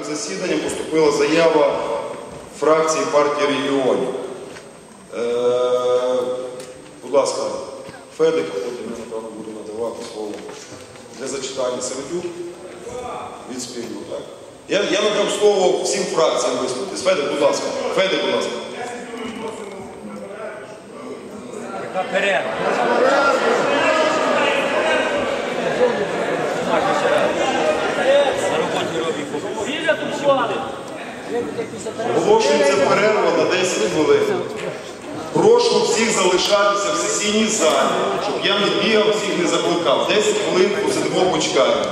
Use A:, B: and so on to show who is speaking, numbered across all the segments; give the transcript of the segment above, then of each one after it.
A: засідання поступила заява фракції партії регіонів. Е, будь ласка, Федик, потім я напевно буду надавати слово для зачитання Середюк від спільну. Так? Я, я надам слово всім фракціям виступити. Федик, будь ласка. Федик, будь ласка.
B: Яка перерва? На роботі робіть.
A: Оголошується перерва на 10 хвилин. Прошу всіх залишатися в сесійній залі, щоб я не бігав, всіх не закликав. 10 хвилин посидимо, почекаємо.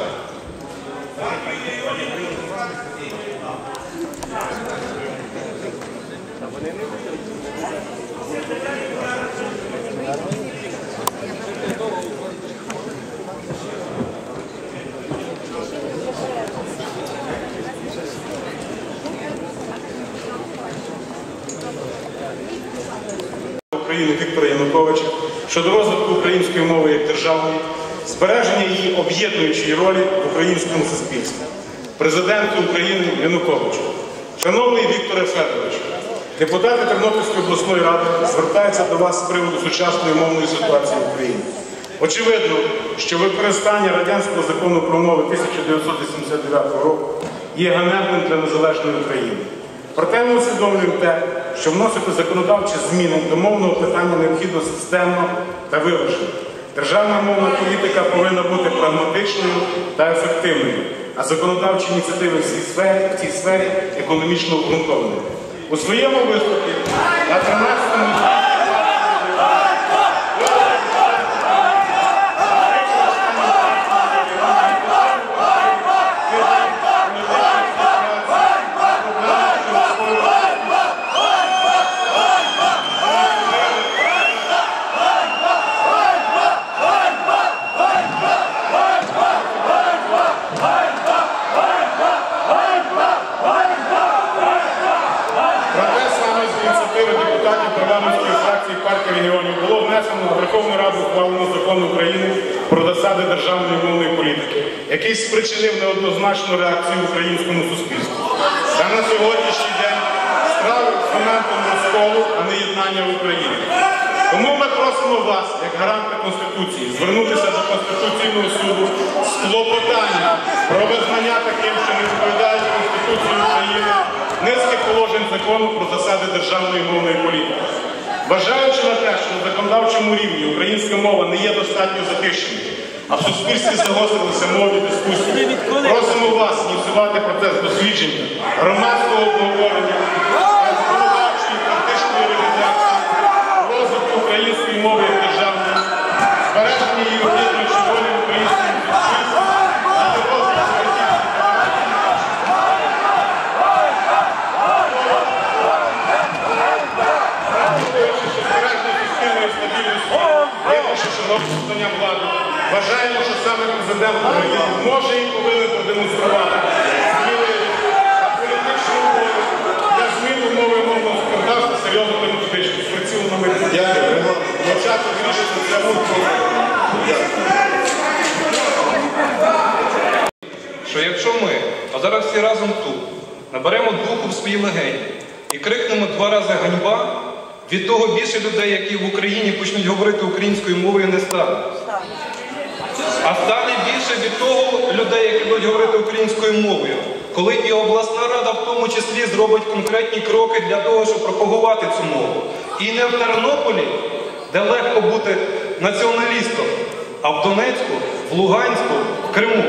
C: України Віктора Януковича щодо розвитку української мови як державної, збереження її об'єднуючої ролі в українському суспільстві. Президенту України Януковичу. Шановний Вікторе Федорович, депутати Тернопільської обласної ради звертаються до вас з приводу сучасної мовної ситуації в Україні. Очевидно, що використання радянського закону про мови 1989 року є ганебним для незалежної України. Проте ми усвідомлюємо те, що вносити законодавчі зміни до мовного питання необхідно системно та виважено. Державна мовна політика повинна бути прагматичною та ефективною, а законодавчі ініціативи в цій сфері, в цій сфері економічно обґрунтовані. У своєму виступі на 13-му Проте саме з ініціативи депутатів парламентської фракції партії регіонів було внесено в Верховну Раду ухвалено закон України про засади державної мовної політики, який спричинив неоднозначну реакцію в українському суспільстві. Та на сьогоднішній день справи з розколу, а не єднання в Україні. Тому ми просимо вас, як гаранта Конституції, звернутися до Конституційного суду з клопотанням про визнання таким, що не відповідають Конституції України, низки положень закону про засади державної мовної політики. Бажаючи на те, що на законодавчому рівні українська мова не є достатньо захищеною, а в суспільстві загострилися мовні дискусії, просимо вас ініціювати процес дослідження, громадського обговорення, законодавчої і практичної реалізації, розвитку української мови як державної, збереження її об'єднуючої ролі в українському суспільстві, і розвитку Враховуючи, що збереження суспільної стабільності є поширшеного питання влади, вважаємо, що саме президент України може і повинен продемонструвати сміливість та політичну волю для зміни мови мовного законодавства серйозно демократичних працював на майбутнє.
A: Дякую.
C: Початок вирішити це
D: що якщо ми, а зараз всі разом тут, наберемо духу в свої легені і крикнемо два рази ганьба, від того більше людей, які в Україні почнуть говорити українською мовою, не стане. А стане більше від того людей, які будуть говорити українською мовою, коли і обласна рада в тому числі зробить конкретні кроки для того, щоб пропагувати цю мову. І не в Тернополі, де легко бути націоналістом, а в Донецьку, в Луганську, в Криму.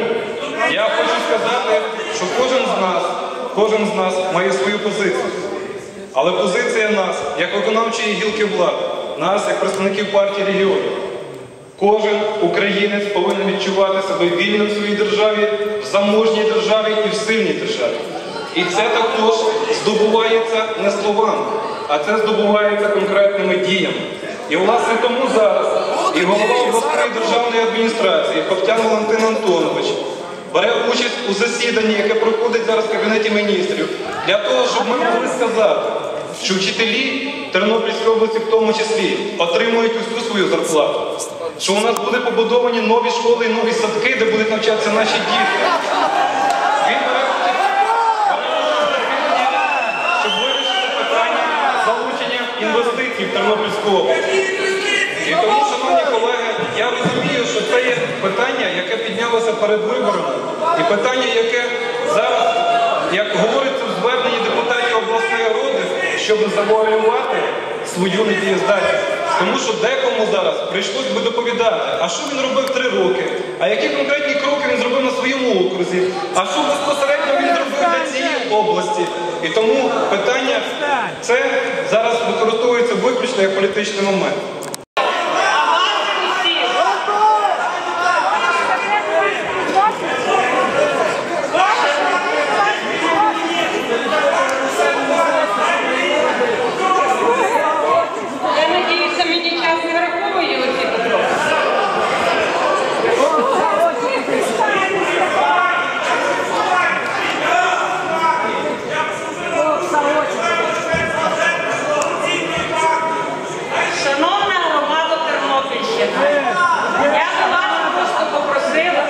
D: Я хочу сказати, що кожен з нас, кожен з нас має свою позицію. Але позиція нас, як виконавчої гілки влади, нас, як представників партії регіонів, Кожен українець повинен відчувати себе вільним в своїй державі, в заможній державі і в сильній державі. І це також здобувається не словами, а це здобувається конкретними діями. І власне тому зараз і голова обласної державної адміністрації Ковтян Валентин Антонович бере участь у засіданні, яке проходить зараз в Кабінеті міністрів, для того, щоб ми могли сказати, що вчителі Тернопільської області, в тому числі, отримують усю свою зарплату, що у нас будуть побудовані нові школи і нові садки, де будуть навчатися наші діти. Він щоб вирішити питання залучення інвестицій в область. І тому, шановні колеги, я розумію, що це є питання, яке піднялося перед виборами, і питання, яке зараз, як говориться в зверненні депутатів обласної ради, щоб завуалювати свою недієздатність. Тому що декому зараз прийшлось би доповідати, а що він робив три роки, а які конкретні кроки він зробив на своєму окрузі, а що безпосередньо він зробив для цієї області. І тому питання це зараз використовується виключно як політичний момент.
E: Я надіюся, мені час не враховує оці питання. Шановна громада Тернопільщини, я до вас просто попросила,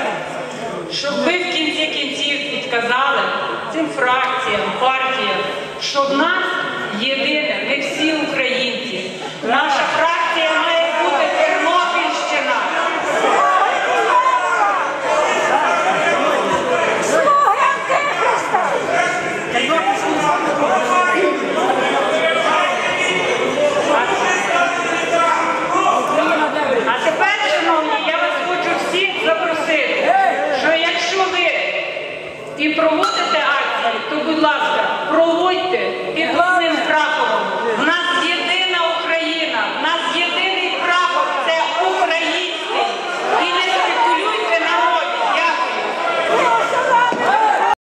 E: щоб ви в кінці кінців підказали цим фракціям, партіям, що в нас єдине, ми всі українці. Наша фракція має бути Тернопільщина. А тепер, шановні, я вас хочу всіх запросити, що якщо ви і проводите акції, то, будь ласка, проводьте. Під